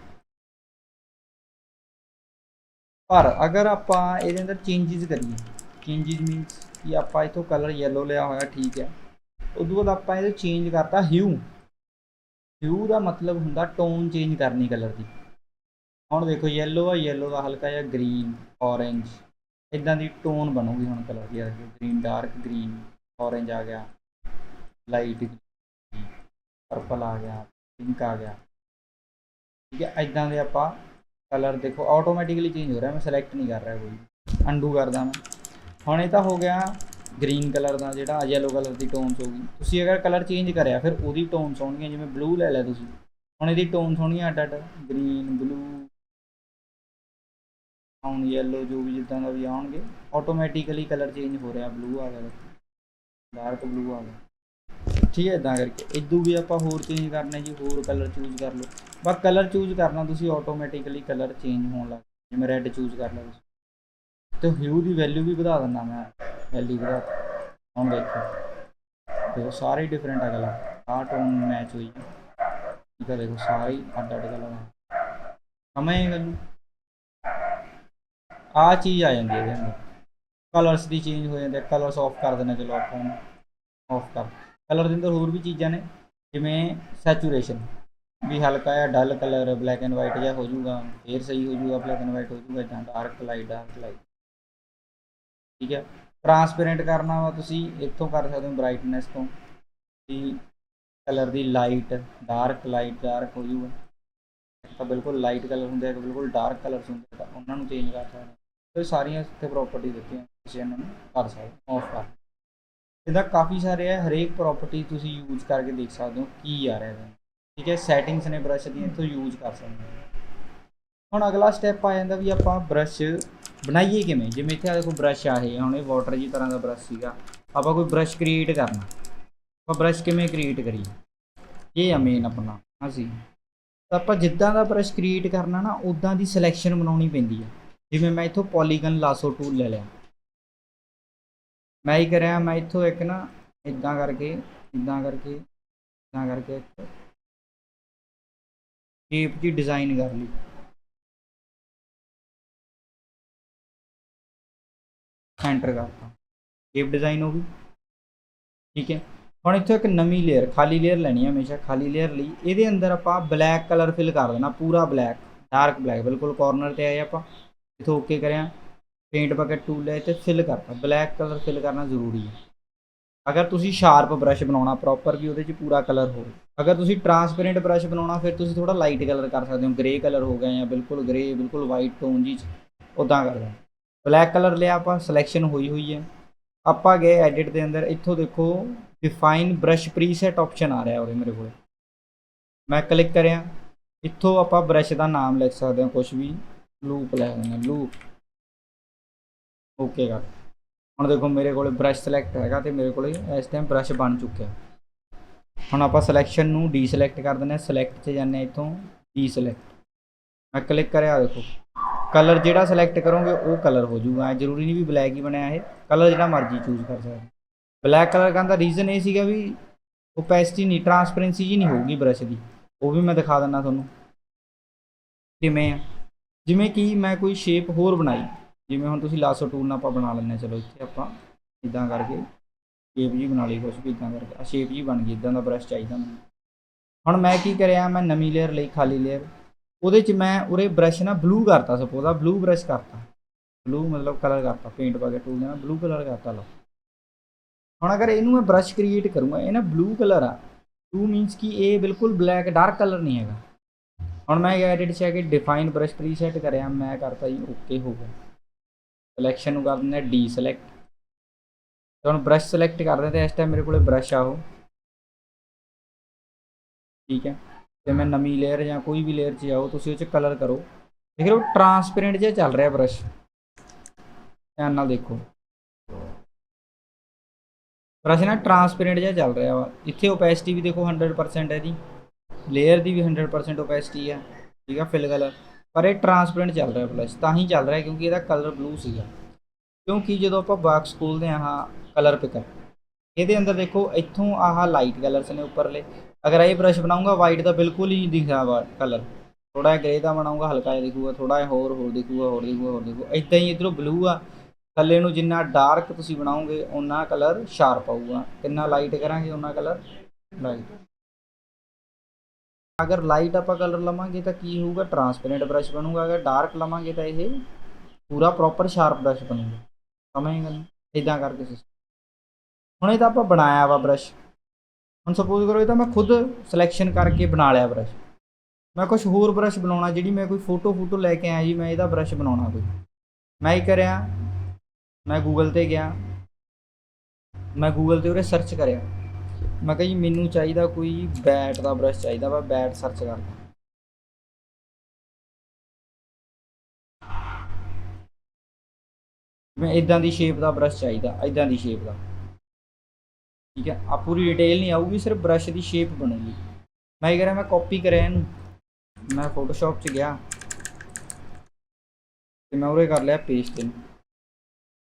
ਪਰ ਅਗਰ ਆਪਾਂ ਇਹਦੇ ਅੰਦਰ ਚੇਂਜਸ ਕਰੀਏ ਚੇਂਜਸ ਮੀਨਸ ਕਿ ਆਪਾਂ ਇਥੋਂ ਕਲਰ yellow ਲਿਆ ਹੋਇਆ, ਠੀਕ ਹੈ। ਉਦੋਂ ਬਾਅਦ ਆਪਾਂ ਇਹਦੇ ਚੇਂਜ ਕਰਤਾ ਹਿਊ ਹਿਊ ਦਾ ਮਤਲਬ ਹੁੰਦਾ ਟੋਨ ਚੇਂਜ ਕਰਨੀ ਕਲਰ ਦੀ। ਹੁਣ ਦੇਖੋ, yellow ਆ, yellow ਦਾ ਹਲਕਾ ਜਿਹਾ ਗ੍ਰੀਨ orange ਇਦਾਂ ਦੀ ਟੋਨ ਬਣੂਗੀ ਹੁਣ ਕਲਰ ਦੀ ਗ੍ਰੀਨ ਡਾਰਕ ਗ੍ਰੀਨ orange ਆ ਗਿਆ ਲਾਈਟ ਪਰਪਲ ਆ ਗਿਆ ਪਿੰਕ ਆ ਗਿਆ। ਠੀਕ ਹੈ ਇਦਾਂ ਦੇ ਆਪਾਂ ਕਲਰ ਦੇਖੋ ਆਟੋਮੈਟਿਕਲੀ ਚੇਂਜ ਹੋ ਰਿਹਾ, ਮੈਂ ਸਿਲੈਕਟ ਨਹੀਂ ਕਰ ਰਿਹਾ ਕੋਈ। ਅੰਡੂ ਕਰਦਾ ਮੈਂ। ਹੁਣ ਇਹ ਤਾਂ ਹੋ ਗਿਆ ਗ੍ਰੀਨ ਕਲਰ ਦਾ ਜਿਹੜਾ ਯੈਲੋ ਕਲਰ ਦੀ ਟੋਨਸ ਹੋ ਗਈ ਤੁਸੀਂ ਅਗਰ ਕਲਰ ਚੇਂਜ ਕਰਿਆ, ਫਿਰ ਉਹਦੀ ਟੋਨਸ ਹੋਣਗੀਆਂ, ਜਿਵੇਂ ਬਲੂ ਲੈ ਲਿਆ ਤੁਸੀਂ। ਹੁਣ ਇਹਦੀ ਟੋਨਸ ਹੋਣਗੀਆਂ ਅੱਡ ਅੱਡ ਗ੍ਰੀਨ ਬਲੂ ਹੁਣ ਯੈਲੋ ਜੋ ਵੀ ਜਿੱਦਾਂ ਦਾ ਵੀ ਆਉਣਗੇ ਆਟੋਮੈਟਿਕਲੀ ਕਲਰ ਚੇਂਜ ਹੋ ਰਿਹਾ ਬਲੂ ਆ ਗਿਆ। ਡਾਰਕ ਬਲੂ ਆ ਗਿਆ। ਠੀਕ ਹੈ ਇਦਾਂ ਕਰਕੇ। ਇਦੋਂ ਵੀ ਆਪਾਂ ਹੋਰ ਚੇਂਜ ਕਰਨਾ ਜੀ, ਹੋਰ ਕਲਰ ਚੂਜ਼ ਕਰ ਲਓ। ਬਸ ਕਲਰ ਚੂਜ਼ ਕਰਨਾ, ਤੁਸੀਂ ਆਟੋਮੈਟਿਕਲੀ ਕਲਰ ਚੇਂਜ ਹੋਣ ਲੱਗ ਜਿਵੇਂ ਰੈੱਡ ਚੂਜ਼ ਕਰ ਲਓ ਤੁਸੀਂ। ਤੇ ਹਿਊ ਦੀ ਵੈਲਿਊ ਵੀ ਵਧਾ ਦਿੰਦਾ ਮੈਂ। ਵੈਲਿਊ ਵਧਾ ਹੁਣ ਦੇਖੋ। ਦੇਖੋ, ਸਾਰੇ ਡਿਫਰੈਂਟ ਆ ਕਲਰ ਆਹ ਟੋਨ ਮੈਚ ਹੋਈ ਹੈ ਠੀਕ ਹੈ ਦੇਖੋ, ਸਾਰੇ ਅੱਡ ਅੱਡ ਕਲਰ ਆ। ਸਮਝ ਇਹ ਆ ਚੀਜ਼ ਆ ਜਾਂਦੀ ਹੈ ਇਹਦੇ ਅੰਦਰ। ਕਲਰਸ ਦੀ ਚੇਂਜ ਹੋ ਜਾਂਦੇ ਕਲਰਸ ਆਫ ਕਰ ਦਿੰਦੇ ਚਲੋ ਆਪਾਂ ਨੂੰ ਆਫ ਕਰ ਕਲਰ ਦੇ ਅੰਦਰ ਹੋਰ ਵੀ ਚੀਜ਼ਾਂ ਨੇ, ਜਿਵੇਂ ਸੈਚੂਰੇਸ਼ਨ ਵੀ ਹਲਕਾ ਜਿਹਾ dull colour black and white ਜਿਹਾ ਹੋ ਜਾਊਗਾ, ਫੇਰ ਸਹੀ ਹੋ ਜਾਊਗਾ ਬਲੈਕ ਐਂਡ ਵਾਈਟ ਹੋ ਜਾਊਗਾ, ਜਾਂ ਡਾਰਕ ਲਾਈਟ ਡਾਰਕ ਲਾਈਟ ਠੀਕ ਹੈ? ਟਰਾਂਸਪੇਰੈਂਟ ਕਰਨਾ ਵਾ ਤੁਸੀਂ, ਇੱਥੋਂ ਕਰ ਸਕਦੇ ਹੋ ਬ੍ਰਾਈਟਨੈਸ ਤੋਂ। ਵੀ ਕਲਰ ਦੀ ਲਾਈਟ ਡਾਰਕ ਲਾਈਟ ਡਾਰਕ ਹੋ ਜਾਊਗਾ। ਤਾਂ ਬਿਲਕੁਲ ਲਾਈਟ ਕਲਰ ਹੁੰਦੇ ਆ, ਬਿਲਕੁਲ ਡਾਰਕ ਕਲਰਸ ਹੁੰਦੇ ਆ, ਤਾਂ ਉਹਨਾਂ ਨੂੰ ਚੇਂਜ ਕਰ ਸਕਦੇ ਤੇ ਸਾਰੀਆਂ ਇੱਥੇ ਪ੍ਰਾਪਰਟੀ ਦਿੱਤੀਆਂ ਤੁਸੀਂ ਇਹਨਾਂ ਨੂੰ ਕਰ ਸਕਦੇ ਹੋ ਆਫ ਕਰ ਇਹਦਾ ਕਾਫੀ ਸਾਰੇ ਹੈ ਹਰੇਕ ਪ੍ਰਾਪਰਟੀ ਤੁਸੀਂ ਯੂਜ਼ ਕਰਕੇ ਦੇਖ ਸਕਦੇ ਹੋ ਕੀ ਆ ਰਿਹਾ ਹੈ ਠੀਕ ਹੈ ਸੈਟਿੰਗਸ ਨੇ ਬ੍ਰਸ਼ ਦੀਆਂ ਇੱਥੋਂ ਯੂਜ਼ ਕਰ ਸਕਦੇ ਹੋ। ਹੁਣ ਅਗਲਾ ਸਟੈਪ ਆ ਜਾਂਦਾ ਵੀ ਆਪਾਂ ਬ੍ਰਸ਼ ਬਣਾਈਏ ਕਿਵੇਂ? ਜਿਵੇਂ ਇੱਥੇ ਆ ਦੇਖੋ ਬ੍ਰਸ਼ ਆ ਇਹ, ਹੁਣ ਇਹ ਵਾਟਰ ਜੀ ਤਰ੍ਹਾਂ ਦਾ ਬ੍ਰਸ਼ ਸੀਗਾ। ਆਪਾਂ ਕੋਈ ਬ੍ਰਸ਼ ਕ੍ਰੀਏਟ ਕਰਨਾ। ਆਪਾਂ ਬ੍ਰਸ਼ ਕਿਵੇਂ ਕ੍ਰੀਏਟ ਕਰੀਏ? ਇਹ ਆ ਮੇਨ ਆਪਣਾ ਅਸੀਂ ਤਾਂ ਆਪਾਂ ਜਿੱਦਾਂ ਦਾ ਬ੍ਰਸ਼ ਕ੍ਰੀਏਟ ਕਰਨਾ ਨਾ ਉਦਾਂ ਦੀ ਸਿਲੈਕਸ਼ਨ ਬਣਾਉਣੀ ਪੈਂਦੀ ਆ। ਜਿਵੇਂ ਮੈਂ ਇੱਥੋਂ ਪੋਲੀਗਨ ਲਾਸੋ ਟੂਲ ਲੈ ਲਿਆ। ਮੈਂ ਹੀ ਕਰਿਆ, ਮੈਂ ਇੱਥੋਂ ਇੱਕ ਨਾ ਇਦਾਂ ਕਰਕੇ ਇਦਾਂ ਕਰਕੇ ਇਦਾਂ ਕਰਕੇ ਇੱਕ ਸ਼ੇਪ ਦੀ ਡਿਜ਼ਾਈਨ ਕਰ ਲਈ। ਐਂਟਰ ਕਰਤਾ। ਸ਼ੇਪ ਡਿਜ਼ਾਈਨ ਹੋ ਗਈ। ਠੀਕ ਹੈ। ਹੁਣ ਇੱਥੋਂ ਇੱਕ ਨਵੀਂ ਲੇਅਰ ਖਾਲੀ ਲੇਅਰ ਲੈਣੀ ਹੈ ਹਮੇਸ਼ਾ, ਖਾਲੀ ਲੇਅਰ ਲਈ। ਇਹਦੇ ਅੰਦਰ ਆਪਾਂ ਬਲੈਕ ਕਲਰ ਫਿਲ ਕਰ ਦੇਣਾ, ਪੂਰਾ ਬਲੈਕ ਡਾਰਕ ਬਲੈਕ ਬਿਲਕੁਲ ਕਾਰਨਰ ਤੇ ਆਏ ਆਪਾਂ। ਇੱਥੋਂ ਓਕੇ ਕਰਿਆ ਪੇਂਟ ਬਕਟ ਟੂਲ ਲੈ ਤੇ ਫਿਲ ਕਰਤਾ। ਬਲੈਕ ਕਲਰ ਫਿਲ ਕਰਨਾ ਜ਼ਰੂਰੀ ਹੈ। ਅਗਰ ਤੁਸੀਂ ਸ਼ਾਰਪ ਬ੍ਰਸ਼ ਬਣਾਉਣਾ ਪ੍ਰੋਪਰ ਵੀ ਉਹਦੇ 'ਚ ਪੂਰਾ ਕਲਰ ਹੋਵੇ। ਅਗਰ ਤੁਸੀਂ ਟਰਾਂਸਪੇਰੈਂਟ ਬ੍ਰਸ਼ ਬਣਾਉਣਾ, ਫਿਰ ਤੁਸੀਂ ਥੋੜਾ ਲਾਈਟ ਕਲਰ ਕਰ ਸਕਦੇ ਹੋ। ਗ੍ਰੇ ਕਲਰ ਹੋ ਗਿਆ ਜਾਂ ਬਿਲਕੁਲ ਗ੍ਰੇ ਬਿਲਕੁਲ ਵਾਈਟ ਟੋਨ ਜੀ ਉਦਾਂ ਕਰ ਲਓ ਬਲੈਕ ਕਲਰ ਲਿਆ ਆਪਾਂ ਸਿਲੈਕਸ਼ਨ ਹੋਈ ਹੋਈ ਹੈ। ਆਪਾਂ ਗਏ ਐਡਿਟ ਦੇ ਅੰਦਰ, ਇੱਥੋਂ ਦੇਖੋ ਡਿਫਾਈਨ ਬ੍ਰਸ਼ ਪ੍ਰੀਸੈਟ ਆਪਸ਼ਨ ਆ ਰਿਹਾ ਉਰੇ ਮੇਰੇ ਕੋਲ। ਮੈਂ ਕਲਿੱਕ ਕਰਿਆ। ਇੱਥੋਂ ਆਪਾਂ ਬ੍ਰਸ਼ ਦਾ ਨਾਮ ਲਿਖ ਸਕਦੇ ਹਾਂ ਕੁਝ ਵੀ। ਲੂਪ ਲੈ ਲੈਣਾ ਲੂਪ। ਓਕੇ ਕਰ ਹੁਣ ਦੇਖੋ, ਮੇਰੇ ਕੋਲੇ ਬ੍ਰਸ਼ ਸਿਲੈਕਟ ਹੈਗਾ ਤੇ ਮੇਰੇ ਕੋਲੇ ਇਸ ਟਾਈਮ ਬ੍ਰਸ਼ ਬਣ ਚੁੱਕਿਆ। ਹੁਣ ਆਪਾਂ ਸਿਲੈਕਸ਼ਨ ਨੂੰ ਡੀ ਸਿਲੈਕਟ ਕਰ ਦਿੰਦੇ ਹਾਂ। ਸਿਲੈਕਟ 'ਚ ਜਾਂਦੇ ਹਾਂ ਇੱਥੋਂ ਡੀਸਿਲੈਕਟ ਮੈਂ ਕਲਿੱਕ ਕਰਿਆ, ਦੇਖੋ। ਕਲਰ ਜਿਹੜਾ ਸਿਲੈਕਟ ਕਰੋਗੇ, ਉਹ ਕਲਰ ਹੋ ਜਾਊਗਾ। ਜ਼ਰੂਰੀ ਨਹੀਂ ਵੀ ਬਲੈਕ ਹੀ ਬਣਿਆ ਇਹ। ਕਲਰ ਜਿਹੜਾ ਮਰਜ਼ੀ ਚੂਜ਼ ਕਰ ਸਕਦੇ ਬਲੈਕ ਕਲਰ ਕਰਨ ਦਾ ਰੀਜ਼ਨ ਇਹ ਸੀਗਾ ਵੀ ਓਪੈਸਿਟੀ ਨਹੀਂ ਟਰਾਂਸਪੇਰੈਂਸੀ ਜੀ ਨਹੀਂ ਹੋਊਗੀ ਬ੍ਰਸ਼ ਦੀ। ਉਹ ਵੀ ਮੈਂ ਦਿਖਾ ਦਿੰਦਾ ਤੁਹਾਨੂੰ। ਕਿਵੇਂ ਆ? ਜਿਵੇਂ ਕਿ ਮੈਂ ਕੋਈ ਸ਼ੇਪ ਹੋਰ ਬਣਾਈ, ਜਿਵੇਂ ਹੁਣ ਤੁਸੀਂ ਲਾਸੋ ਟੂਲ ਨਾਲ ਆਪਾਂ ਬਣਾ ਲੈਂਦੇ ਹਾਂ, ਚਲੋ ਇੱਥੇ ਆਪਾਂ ਇਦਾਂ ਕਰਕੇ ਸ਼ੇਪ ਜੀ ਬਣਾ ਲਈ ਕੁਛ ਵੀ ਇਦਾਂ ਕਰਕੇ ਆ ਸ਼ੇਪ ਜੀ ਬਣ ਗਈ ਇਦਾਂ ਦਾ ਬ੍ਰਸ਼ ਚਾਹੀਦਾ ਮੈਨੂੰ। ਹੁਣ ਮੈਂ ਕੀ ਕਰਿਆ, ਮੈਂ ਨਵੀਂ ਲੇਅਰ ਲਈ ਖਾਲੀ ਲੇਅਰ ਉਹਦੇ 'ਚ ਮੈਂ ਉਰੇ ਬ੍ਰਸ਼ ਨਾ ਬਲੂ ਕਰਤਾ ਸਪੋਜ਼ ਆ ਬਲੂ ਬ੍ਰਸ਼ ਕਰਤਾ। ਬਲੂ ਮਤਲਬ ਕਲਰ ਕਰਤਾ ਪੇਂਟ ਪਾ ਕੇ ਟੂਲ ਨਾਲ ਬਲੂ ਕਲਰ ਕਰਤਾ, ਲਓ। ਹੁਣ ਅਗਰ ਇਹਨੂੰ ਮੈਂ ਬ੍ਰਸ਼ ਕ੍ਰੀਏਟ ਕਰੂੰਗਾ, ਇਹ ਨਾ ਬਲੂ ਕਲਰ ਆ ਬਲੂ ਮੀਨਸ ਕਿ ਇਹ ਬਿਲਕੁਲ ਬਲੈਕ ਡਾਰਕ ਕਲਰ ਨਹੀਂ ਹੈਗਾ। ਹੁਣ ਮੈਂ ਐਡਿਟ 'ਚ ਆ ਕੇ ਡਿਫਾਈਨ ਬ੍ਰਸ਼ ਪ੍ਰੀਸੈਟ ਕਰਿਆ, ਮੈਂ ਕਰਤਾ ਜੀ ਓਕੇ ਹੋ ਗਿਆ। ਸਿਲੈਕਸ਼ਨ ਨੂੰ ਕਰ ਦਿੰਦੇ ਡੀ ਸਿਲੈਕਟ ਹੁਣ ਬ੍ਰਸ਼ ਸਿਲੈਕਟ ਕਰਦੇ ਤੇ ਇਸ ਟਾਈਮ ਮੇਰੇ ਕੋਲੇ ਬ੍ਰਸ਼ ਆ ਉਹ। ਠੀਕ ਹੈ। ਤੇ ਮੈਂ ਨਵੀਂ ਲੇਅਰ ਜਾਂ ਕੋਈ ਵੀ ਲੇਅਰ 'ਚ ਜਾਓ, ਤੁਸੀਂ ਉਹ 'ਚ ਕਲਰ ਕਰੋ। ਦੇਖ ਲਓ ਟਰਾਂਸਪੇਰੈਂਟ ਜਿਹਾ ਚੱਲ ਰਿਹਾ ਬ੍ਰਸ਼ ਧਿਆਨ ਨਾਲ ਦੇਖੋ। ਬ੍ਰਸ਼ ਨਾ ਟਰਾਂਸਪੇਰੈਂਟ ਜਿਹਾ ਚੱਲ ਰਿਹਾ ਵਾ। ਇੱਥੇ ਓਪੈਸਿਟੀ ਵੀ ਦੇਖੋ 100% ਹੈ ਜੀ। ਲੇਅਰ ਦੀ ਵੀ 100% ਓਪੈਸਿਟੀ ਆ, ਠੀਕ ਆ ਫਿਲ ਕਲਰ ਪਰ ਇਹ ਟਰਾਂਸਪੇਰੈਂਟ ਚੱਲ ਰਿਹਾ ਬ੍ਰਸ਼ ਤਾਂ ਹੀ ਚੱਲ ਰਿਹਾ ਕਿਉਂਕਿ ਇਹਦਾ ਕਲਰ ਬਲੂ ਸੀਗਾ। ਕਿਉਂਕਿ ਜਦੋਂ ਆਪਾਂ ਬਾਕਸ ਖੋਲਦੇ ਹਾਂ ਆਹ ਕਲਰ ਪਿਕਰ ਇਹਦੇ ਅੰਦਰ ਦੇਖੋ, ਇੱਥੋਂ ਆਹ ਲਾਈਟ ਕਲਰਸ ਨੇ ਉੱਪਰਲੇ। ਅਗਰ ਇਹ ਬ੍ਰਸ਼ ਬਣਾਉਂਗਾ ਵਾਈਟ ਦਾ ਬਿਲਕੁਲ ਹੀ ਨਹੀਂ ਦਿਖਦਾ ਵਾ ਕਲਰ ਥੋੜਾ ਜਿਹਾ ਗ੍ਰੇ ਦਾ ਬਣਾਉਂਗਾ, ਹਲਕਾ ਜਿਹਾ ਦਿਖੂਗਾ ਥੋੜਾ ਜਿਹਾ ਹੋਰ ਹੋਰ ਦਿਖੂਗਾ ਹੋਰ ਦਿਖੂਗਾ ਹੋਰ ਦਿਖੂਗਾ। ਇਦਾਂ ਹੀ ਇਧਰੋਂ ਬਲੂ ਆ, ਥੱਲੇ ਨੂੰ ਜਿੰਨਾ ਡਾਰਕ ਤੁਸੀਂ ਬਣਾਓਗੇ ਉਨਾ ਕਲਰ ਸ਼ਾਰਪ ਆਊਗਾ। ਕਿੰਨਾ ਲਾਈਟ ਕਰਾਂਗੇ, ਓਨਾ ਕਲਰ ਲਾਈਟ ਅਗਰ ਲਾਈਟ ਆਪਾਂ ਕਲਰ ਲਵਾਂਗੇ ਤਾਂ ਕੀ ਹੋਊਗਾ? ਟਰਾਂਸਪੇਰੈਂਟ ਬ੍ਰਸ਼ ਬਣੂਗਾ। ਅਗਰ ਡਾਰਕ ਲਵਾਂਗੇ ਤਾਂ ਇਹ ਪੂਰਾ ਪ੍ਰੋਪਰ ਸ਼ਾਰਪ ਬ੍ਰਸ਼ ਬਣੂਗਾ। ਸਮਝ ਗਏ ਗੱਲ ਇਦਾਂ ਕਰਕੇ system। ਹੁਣ ਇਹ ਤਾਂ ਆਪਾਂ ਬਣਾਇਆ ਵਾ ਬ੍ਰਸ਼ ਹੁਣ ਸਪੋਜ਼ ਕਰੋ, ਇਹ ਤਾਂ ਮੈਂ ਖੁਦ ਸਿਲੈਕਸ਼ਨ ਕਰਕੇ ਬਣਾ ਲਿਆ ਬ੍ਰਸ਼ ਮੈਂ ਕੁਝ ਹੋਰ ਬ੍ਰਸ਼ ਬਣਾਉਣਾ, ਜਿਹੜੀ ਮੈਂ ਕੋਈ ਫੋਟੋ ਫੋਟੋ ਲੈ ਕੇ ਆਇਆ ਜੀ, ਮੈਂ ਇਹਦਾ ਬ੍ਰਸ਼ ਬਣਾਉਣਾ ਕੋਈ। ਮੈਂ ਹੀ ਕਰਿਆ, ਮੈਂ ਗੂਗਲ ਤੇ ਗਿਆ। ਮੈਂ ਗੂਗਲ ਤੇ ਉਰੇ ਸਰਚ ਕਰਿਆ। ਮੈਂ ਕਿਹਾ ਜੀ, ਮੈਨੂੰ ਚਾਹੀਦਾ ਕੋਈ ਬੈਟ ਦਾ ਬ੍ਰਸ਼ ਚਾਹੀਦਾ ਵਾ, ਬੈਟ ਸਰਚ ਕਰਦਾ ਮੈਂ ਇਦਾਂ ਦੀ ਸ਼ੇਪ ਦਾ ਬ੍ਰਸ਼ ਚਾਹੀਦਾ ਇਦਾਂ ਦੀ ਸ਼ੇਪ ਦਾ। ਠੀਕ ਹੈ ਆ ਪੂਰੀ ਡਿਟੇਲ ਨਹੀਂ ਆਊਗੀ, ਸਿਰਫ ਬ੍ਰਸ਼ ਦੀ ਸ਼ੇਪ ਬਣੂਗੀ। ਮੈਂ ਇਹ ਕਰਾਂ ਮੈਂ ਕਾਪੀ ਕਰਿਆ ਇਹਨੂੰ। ਮੈਂ ਫੋਟੋਸ਼ਾਪ 'ਚ ਗਿਆ। ਤੇ ਮੈਂ ਉਰੇ ਕਰ ਲਿਆ ਪੇਸਟ ਇਹਨੂੰ।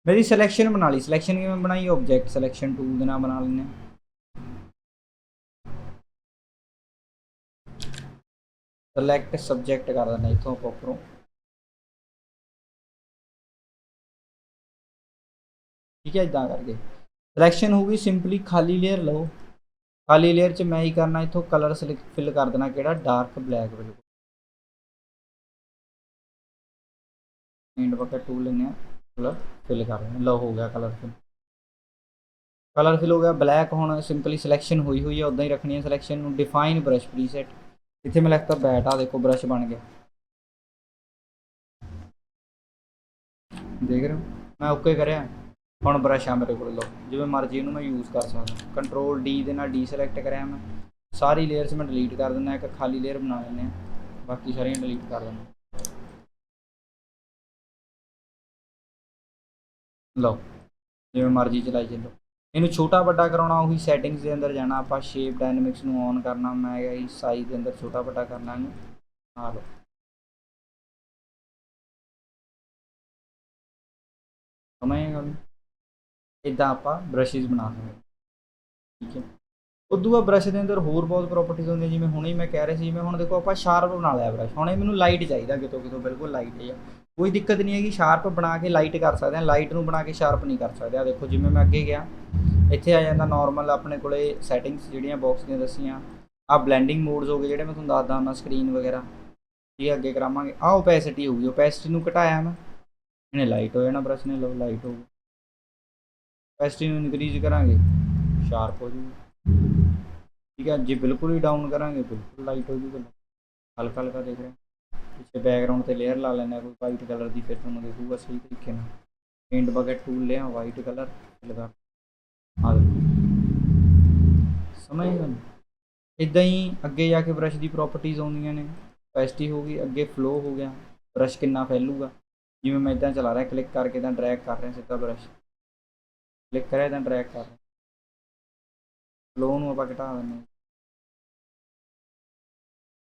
ਮੇਰੀ ਸਿਲੈਕਸ਼ਨ ਬਣਾ ਲਈ। ਸਿਲੈਕਸ਼ਨ ਕਿਵੇਂ ਬਣਾਈ? ਆਬਜੈਕਟ ਸਿਲੈਕਸ਼ਨ ਟੂਲ ਦੇ ਨਾਲ ਬਣਾ ਲੈਂਦੇ ਸਿਲੈਕਟ ਸਬਜੈਕਟ ਕਰ ਦਿੰਦਾ ਇੱਥੋਂ ਆਪਾਂ ਉੱਪਰੋਂ ਠੀਕ ਹੈ ਇਦਾਂ ਕਰਕੇ। ਸਿਲੈਕਸ਼ਨ ਹੋਊਗੀ ਸਿੰਪਲੀ ਖਾਲੀ ਲੇਅਰ ਲਓ। ਖਾਲੀ ਲੇਅਰ 'ਚ ਮੈਂ ਹੀ ਕਰਨਾ, ਇੱਥੋਂ ਕਲਰ ਫਿਲ ਕਰ ਦੇਣਾ ਕਿਹੜਾ? ਡਾਰਕ ਬਲੈਕ ਬਿਲਕੁਲ ਐਂਡ ਬਕਟ ਟੂਲ ਲੈਣੇ ਆ ਕਲਰ ਫਿਲ ਕਰ ਲੈਣਾ ਲਓ, ਹੋ ਗਿਆ ਕਲਰ ਫਿਲ ਕਲਰ ਫਿਲ ਹੋ ਗਿਆ। ਬਲੈਕ ਹੁਣ ਸਿੰਪਲੀ ਸਿਲੈਕਸ਼ਨ ਹੋਈ ਹੋਈ ਹੈ ਉਦਾਂ ਹੀ ਰੱਖਣੀ ਹੈ। ਸਿਲੈਕਸ਼ਨ ਨੂੰ ਡਿਫਾਈਨ ਬ੍ਰਸ਼ ਪ੍ਰੀਸੈਟ ਇੱਥੇ ਮੈਂ ਲਿਖਤਾ ਬੈਟ ਆ ਦੇਖੋ ਬ੍ਰਸ਼ ਬਣ ਗਿਆ। ਦੇਖ ਰਹੇ ਹੋ? ਮੈਂ ਓਕੇ ਕਰਿਆ। ਹੁਣ ਬ੍ਰਸ਼ ਆ ਮੇਰੇ ਕੋਲ, ਲਓ। ਜਿਵੇਂ ਮਰਜ਼ੀ ਇਹਨੂੰ ਮੈਂ ਯੂਜ਼ ਕਰ ਸਕਦਾ। ਕੰਟਰੋਲ ਡੀ ਦੇ ਨਾਲ ਡੀ ਸਿਲੈਕਟ ਕਰਿਆ ਮੈਂ। ਸਾਰੀ ਲੇਅਰਸ ਮੈਂ ਡਿਲੀਟ ਕਰ ਦਿੰਦਾ, ਇੱਕ ਖਾਲੀ ਲੇਅਰ ਬਣਾ ਲੈਂਦੇ ਆ ਬਾਕੀ ਸਾਰੀਆਂ ਡਿਲੀਟ ਕਰ ਦਿੰਦਾ। ਲਓ। ਜਿਵੇਂ ਮਰਜ਼ੀ ਚਲਾਈ ਚੱਲੋ। ਇਹਨੂੰ ਛੋਟਾ ਵੱਡਾ ਕਰਾਉਣਾ, ਉਹੀ ਸੈਟਿੰਗਸ ਦੇ ਅੰਦਰ ਜਾਣਾ, ਆਪਾਂ ਸ਼ੇਪ ਡਾਇਨਾਮਿਕਸ ਨੂੰ ਔਨ ਕਰਨਾ, ਮੈਂ ਇਹ ਸਾਈਜ਼ ਦੇ ਅੰਦਰ ਛੋਟਾ ਵੱਡਾ ਕਰਨਾ ਇਹਨੂੰ ਆ ਲਓ ਸਮਝ ਗਏ ਗੱਲ? ਇਦਾਂ ਆਪਾਂ ਬ੍ਰਸ਼ਸ ਬਣਾ ਸਕਦੇ ਠੀਕ ਹੈ। ਉਦੋਂ ਬਾਅਦ ਬ੍ਰਸ਼ ਦੇ ਅੰਦਰ ਹੋਰ ਬਹੁਤ ਪ੍ਰੋਪਰਟੀਜ਼ ਹੁੰਦੀਆਂ, ਜਿਵੇਂ ਹੁਣੇ ਮੈਂ ਕਹਿ ਰਿਹਾ ਸੀ, ਜਿਵੇਂ ਹੁਣ ਦੇਖੋ ਆਪਾਂ ਸ਼ਾਰਪ ਬਣਾ ਲਿਆ ਬ੍ਰਸ਼ ਹੁਣੇ ਮੈਨੂੰ ਲਾਈਟ ਚਾਹੀਦਾ ਕਿਤੋਂ ਕਿਤੋਂ ਬਿਲਕੁਲ ਲਾਈਟ ਹੈ ਕੋਈ ਦਿੱਕਤ ਨਹੀਂ ਹੈਗੀ ਸ਼ਾਰਪ ਬਣਾ ਕੇ ਲਾਈਟ ਕਰ ਸਕਦੇ ਹਾਂ। ਲਾਈਟ ਨੂੰ ਬਣਾ ਕੇ ਸ਼ਾਰਪ ਨਹੀਂ ਕਰ ਸਕਦੇ। ਆ ਦੇਖੋ, ਜਿਵੇਂ ਮੈਂ ਅੱਗੇ ਗਿਆ, ਇੱਥੇ ਆ ਜਾਂਦਾ ਨਾਰਮਲ ਆਪਣੇ ਕੋਲੇ ਸੈਟਿੰਗਸ ਜਿਹੜੀਆਂ ਬਾਕਸ ਦੀਆਂ ਦੱਸੀਆਂ। ਆ ਬਲੈਂਡਿੰਗ ਮੋਡਸ ਹੋ ਗਏ ਜਿਹੜੇ ਮੈਂ ਤੁਹਾਨੂੰ ਦੱਸਦਾ ਹੁੰਦਾ ਸਕਰੀਨ ਵਗੈਰਾ। ਇਹ ਅੱਗੇ ਕਰਾਵਾਂਗੇ। ਆ ਓਪੈਸਿਟੀ ਹੋਊਗੀ ਓਪੈਸਿਟੀ ਨੂੰ ਘਟਾਇਆ ਮੈਂ। ਇਹਨੇ ਲਾਈਟ ਹੋ ਜਾਣਾ ਬ੍ਰਸ਼ ਨੇ, ਲਓ ਲਾਈਟ ਹੋ ਓਪੈਸਿਟੀ ਨੂੰ ਇਨਕਰੀਜ਼ ਕਰਾਂਗੇ ਸ਼ਾਰਪ ਹੋ ਜੂਗੀ ਠੀਕ ਹੈ ਜੇ ਬਿਲਕੁਲ ਹੀ ਡਾਊਨ ਕਰਾਂਗੇ, ਬਿਲਕੁਲ ਲਾਈਟ ਹੋ ਜੂਗਾ ਹਲਕਾ ਹਲਕਾ ਦੇਖ ਰਹੇ ਪਿੱਛੇ ਬੈਕਗ੍ਰਾਉਂਡ ਤੇ ਲੇਅਰ ਲਾ ਲੈਣਾ ਕੋਈ ਵਾਈਟ ਕਲਰ ਦੀ ਫਿਰ ਤੁਹਾਨੂੰ ਦਿਖੂਗਾ ਸਹੀ ਤਰੀਕੇ ਨਾਲ। ਪੇਂਟ ਬਕਟ ਟੂਲ ਲਿਆ ਵਾਈਟ ਕਲਰ ਲਗਾ। ਆ ਸਮਝ ਗਏ? ਇਦਾਂ ਹੀ ਅੱਗੇ ਜਾ ਕੇ ਬ੍ਰਸ਼ ਦੀ ਪ੍ਰੋਪਰਟੀਜ਼ ਆਉਂਦੀਆਂ ਨੇ। ਪੈਸਟੀ ਹੋ ਗਈ, ਅੱਗੇ ਫਲੋ ਹੋ ਗਿਆ। ਬ੍ਰਸ਼ ਕਿੰਨਾ ਫੈਲੂਗਾ? ਜਿਵੇਂ ਮੈਂ ਇਦਾਂ ਚਲਾ ਰਿਹਾ ਕਲਿੱਕ ਕਰਕੇ ਤਾਂ ਡਰੈਗ ਕਰ ਰਿਹਾ, ਸਿੱਧਾ ਬ੍ਰਸ਼ ਕਲਿੱਕ ਕਰਿਆ ਤਾਂ ਡਰੈਗ ਕਰ ਰਿਹਾ। ਫਲੋ ਨੂੰ ਆਪਾਂ ਘਟਾ ਦਿੰਦੇ ਹਾਂ।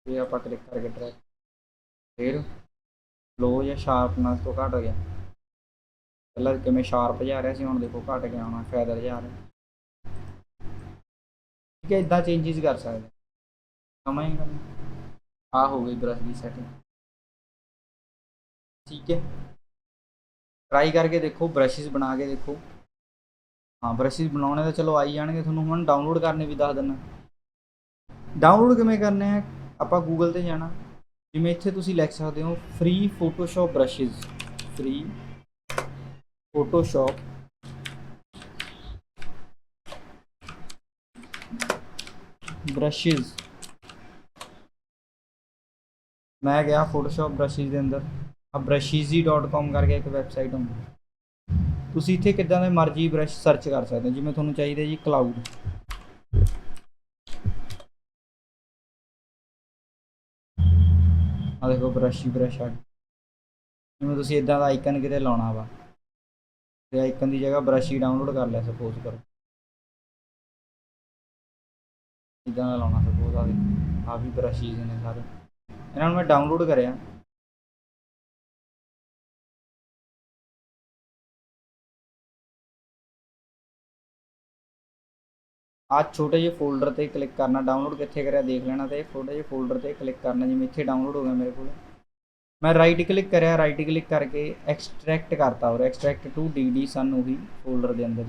ਇਹ ਆਪਾਂ ਕਲਿੱਕ ਕਰਕੇ ਡਰੈਗ ਫਿਰ ਫਲੋ ਜਾਂ ਸ਼ਾਰਪਨੈਸ ਤੋਂ ਘਟ ਗਿਆ। ਪਹਿਲਾਂ ਕਿਵੇਂ ਸ਼ਾਰਪ ਜਾ ਰਿਹਾ ਸੀ, ਹੁਣ ਦੇਖੋ ਘਟ ਗਿਆ, ਹੁਣ ਫੈਦਰ ਜਾ ਰਿਹਾ। ਠੀਕ ਹੈ ਇਦਾਂ ਚੇਂਜਸ ਕਰ ਸਕਦੇ ਸਮਝ ਗਏ ਆ ਹੋ ਗਈ ਬ੍ਰਸ਼ ਦੀ ਸੈਟਿੰਗ ਠੀਕ ਹੈ। ਟਰਾਈ ਕਰਕੇ ਦੇਖੋ ਬ੍ਰਸ਼ਸ ਬਣਾ ਕੇ ਦੇਖੋ। ਹਾਂ ਬ੍ਰਸ਼ਸ ਬਣਾਉਣੇ ਤਾਂ ਚਲੋ ਆਈ ਜਾਣਗੇ ਤੁਹਾਨੂੰ, ਹੁਣ ਡਾਊਨਲੋਡ ਕਰਨੇ ਵੀ ਦੱਸ ਦਿੰਦਾ। ਡਾਊਨਲੋਡ ਕਿਵੇਂ ਕਰਨੇ ਆ? ਆਪਾਂ ਗੂਗਲ ਤੇ ਜਾਣਾ। ਜਿਵੇਂ ਇੱਥੇ ਤੁਸੀਂ ਲਿਖ ਸਕਦੇ ਹੋ free Photoshop brushes free Photoshop brushes ਮੈਂ ਗਿਆ ਫੋਟੋਸ਼ਾਪ ਬ੍ਰਸ਼ਸ ਦੇ ਅੰਦਰ। ਆ brusheasy.com ਕਰਕੇ ਇੱਕ ਵੈਬਸਾਈਟ ਹੁੰਦੀ ਤੁਸੀਂ ਇੱਥੇ ਕਿੱਦਾਂ ਦੇ ਮਰਜ਼ੀ ਬ੍ਰਸ਼ ਸਰਚ ਕਰ ਸਕਦੇ ਹੋ, ਜਿਵੇਂ ਤੁਹਾਨੂੰ ਚਾਹੀਦਾ ਜੀ ਕਲਾਊਡ ਆ ਦੇਖੋ ਬ੍ਰਸ਼ ਹੀ ਬ੍ਰਸ਼ ਆ ਜਿਵੇਂ ਤੁਸੀਂ ਇਦਾਂ ਦਾ ਆਈਕਨ ਕਿਤੇ ਲਾਉਣਾ ਵਾ, ਤੇ ਆਈਕਨ ਦੀ ਜਗ੍ਹਾ ਬ੍ਰਸ਼ ਹੀ ਡਾਊਨਲੋਡ ਕਰ ਲਿਆ ਸਪੋਜ਼ ਕਰੋ। ਇਦਾਂ ਦਾ ਲਾਉਣਾ ਸਪੋਜ਼ ਆ ਆ ਵੀ ਬ੍ਰਸ਼ਿਸ ਨੇ ਸਾਰੇ। ਇਹਨਾਂ ਨੂੰ ਮੈਂ ਡਾਊਨਲੋਡ ਕਰਿਆ। ਆ ਛੋਟੇ ਜਿਹੇ ਫੋਲਡਰ ਤੇ ਕਲਿੱਕ ਕਰਨਾ ਡਾਊਨਲੋਡ ਕਿੱਥੇ ਕਰਿਆ ਦੇਖ ਲੈਣਾ ਤੇ ਛੋਟੇ ਜਿਹੇ ਫੋਲਡਰ ਤੇ ਕਲਿੱਕ ਕਰਨਾ, ਜਿਵੇਂ ਇੱਥੇ ਡਾਊਨਲੋਡ ਹੋ ਗਿਆ ਮੇਰੇ ਕੋਲ। ਮੈਂ ਰਾਈਟ ਕਲਿੱਕ ਕਰਿਆ ਰਾਈਟ ਕਲਿੱਕ ਕਰਕੇ ਐਕਸਟ੍ਰੈਕਟ ਕਰਤਾ ਔਰ ਐਕਸਟ੍ਰੈਕਟ ਟੂ ਡੀਡੀ ਸਨ ਉਹੀ ਫੋਲਡਰ ਦੇ ਅੰਦਰ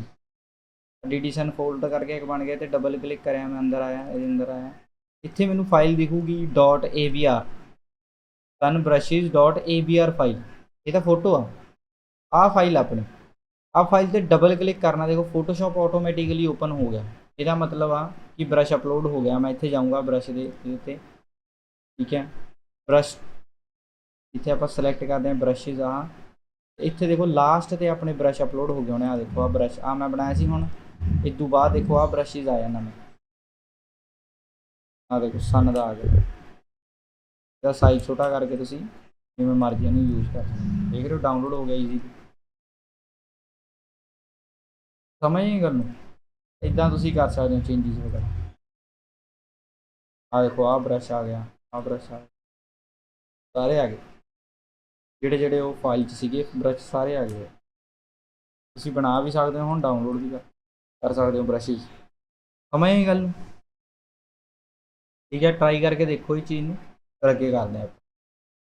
ਡੀਡੀ ਸਨ ਫੋਲਡਰ ਕਰਕੇ ਇੱਕ ਬਣ ਗਿਆ ਤੇ ਡਬਲ ਕਲਿੱਕ ਕਰਿਆ, ਮੈਂ ਅੰਦਰ ਆਇਆ, ਇਹਦੇ ਅੰਦਰ ਆਇਆ। ਇੱਥੇ ਮੈਨੂੰ ਫਾਈਲ ਦਿਖੂਗੀ .avr sun brushes .avr file ਇਹ ਤਾਂ ਫੋਟੋ ਆ। ਆ ਫਾਈਲ ਆਪਣੀ। ਆ ਫਾਈਲ ਤੇ ਡਬਲ ਕਲਿੱਕ ਕਰਨਾ, ਦੇਖੋ ਫੋਟੋਸ਼ਾਪ ਆਟੋਮੈਟਿਕਲੀ ਓਪਨ ਹੋ ਗਿਆ। ਇਹਦਾ ਮਤਲਬ ਆ ਕਿ ਬ੍ਰਸ਼ ਅਪਲੋਡ ਹੋ ਗਿਆ, ਮੈਂ ਇੱਥੇ ਜਾਊਂਗਾ ਬ੍ਰਸ਼ ਦੇ ਉੱਤੇ। ਠੀਕ ਹੈ? ਬ੍ਰਸ਼ ਇੱਥੇ ਆਪਾਂ ਸਿਲੈਕਟ ਕਰਦੇ ਹਾਂ ਬ੍ਰਸ਼ਿਸ ਆ। ਇੱਥੇ ਦੇਖੋ ਲਾਸਟ ਤੇ ਆਪਣੇ ਬ੍ਰਸ਼ ਅਪਲੋਡ ਹੋ ਗਏ ਹੋਣੇ ਆ ਦੇਖੋ ਆ ਬ੍ਰਸ਼ ਆ ਮੈਂ ਬਣਾਇਆ ਸੀ ਹੁਣ। ਇਸ ਤੋਂ ਬਾਅਦ ਦੇਖੋ ਆ ਬ੍ਰਸ਼ਿਸ ਆ ਜਾਣਾ ਮੈਂ ਆ ਦੇਖੋ ਸਨ ਦਾ ਆ ਗਿਆ। ਇਹਦਾ ਸਾਈਜ਼ ਛੋਟਾ ਕਰਕੇ ਤੁਸੀਂ ਜਿਵੇਂ ਮਰਜ਼ੀ ਇਹਨੂੰ ਯੂਜ਼ ਕਰ ਸਕਦੇ ਹੋ। ਦੇਖ ਰਹੇ ਹੋ ਡਾਊਨਲੋਡ ਹੋ ਗਿਆ ਈਜ਼ੀ ਸਮਝ ਨਹੀਂ ਗੱਲ ਨੂੰ? ਇਦਾਂ ਤੁਸੀਂ ਕਰ ਸਕਦੇ ਹੋ ਚੇਂਜਸ ਵਗੈਰਾ। ਆ ਦੇਖੋ ਆ ਬ੍ਰਸ਼ ਆ ਗਿਆ ਆ ਬ੍ਰਸ਼ ਆ ਗਿਆ। ਸਾਰੇ ਆ ਗਏ। ਜਿਹੜੇ ਜਿਹੜੇ ਉਹ ਫਾਈਲ 'ਚ ਸੀਗੇ ਬ੍ਰਸ਼ ਸਾਰੇ ਆ ਗਏ। ਤੁਸੀਂ ਬਣਾ ਵੀ ਸਕਦੇ ਹੋ, ਹੁਣ ਡਾਊਨਲੋਡ ਵੀ ਕਰ ਕਰ ਸਕਦੇ ਹੋ ਬ੍ਰਸ਼ਿਸ ਸਮਝ ਨਹੀਂ ਗੱਲ। ਨੂੰ ਠੀਕ ਹੈ ਟਰਾਈ ਕਰਕੇ ਦੇਖੋ ਇਹ ਚੀਜ਼ ਨੂੰ, ਫਿਰ ਅੱਗੇ ਕਰਦੇ ਹਾਂ ਆਪਾਂ।